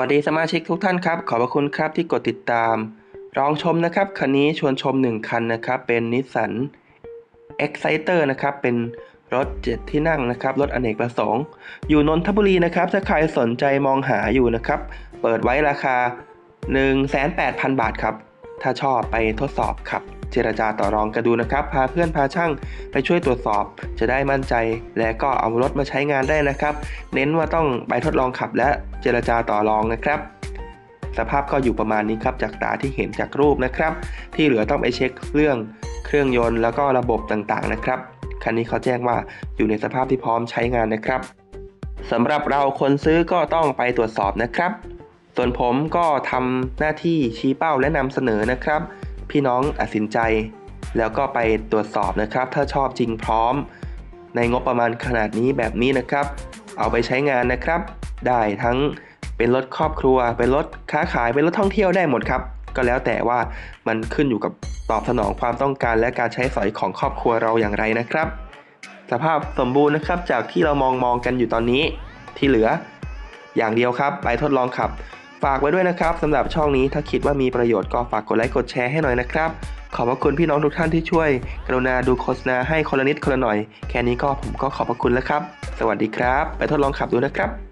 วัสดีสมาชิกทุกท่านครับ ขอบพระคุณครับที่กดติดตาม ลองชมนะครับ คันนี้ชวนชม 1 คันนะครับ เป็นนิสสัน Exciter นะครับ เป็นรถ7ที่นั่งนะครับ รถอเนกประสงค์ อยู่นนทบุรีนะครับ ถ้าใครสนใจมองหาอยู่นะครับ เปิดไว้ราคา 18,000 บาทครับ ถ้าชอบไปทดสอบขับ เจรจาต่อรองกันดูนะครับ พาเพื่อนพาช่างไปช่วยตรวจสอบ จะได้มั่นใจ และก็เอารถมาใช้งานได้นะครับ เน้นว่าต้องไปทดลองขับและเจรจาต่อรองนะครับสภาพก็อยู่ประมาณนี้ครับจากตาที่เห็นจากรูปนะครับ ที่เหลือต้องไปเช็คเรื่องเครื่องยนต์แล้วก็ระบบต่างๆนะครับคันนี้เขาแจ้งว่าอยู่ในสภาพที่พร้อมใช้งานนะครับสำหรับเราคนซื้อก็ต้องไปตรวจสอบนะครับ ส่วนผมก็ทำหน้าที่ชี้เป้าและนำเสนอนะครับ พี่น้องตัดสินใจ แล้วก็ไปตรวจสอบนะครับ ถ้าชอบจริงพร้อม ในงบประมาณขนาดนี้แบบนี้นะครับ เอาไปใช้งานนะครับ ได้ทั้งเป็นรถครอบครัว เป็นรถค้าขายเป็นรถท่องเที่ยวได้หมดครับก็แล้วแต่ว่ามันขึ้นอยู่กับตอบสนองความต้องการและการใช้สอยของครอบครัวเราอย่างไรนะครับ สภาพสมบูรณ์นะครับจากที่เรามองมองกันอยู่ตอนนี้ที่เหลือ อย่างเดียวครับ ไปทดลองขับ ฝากไว้ด้วยนะครับสำหรับช่องนี้ถ้าคิดว่ามีประโยชน์ก็ฝากกดไลค์กดแชร์ให้หน่อยนะครับ ขอบพระคุณพี่น้องทุกท่านที่ช่วย กรุณาดูโฆษณาให้คนละนิดคนละหน่อย แค่นี้ก็ผมก็ขอบพระคุณแล้วครับ สวัสดีครับ ไปทดลองขับดูนะครับ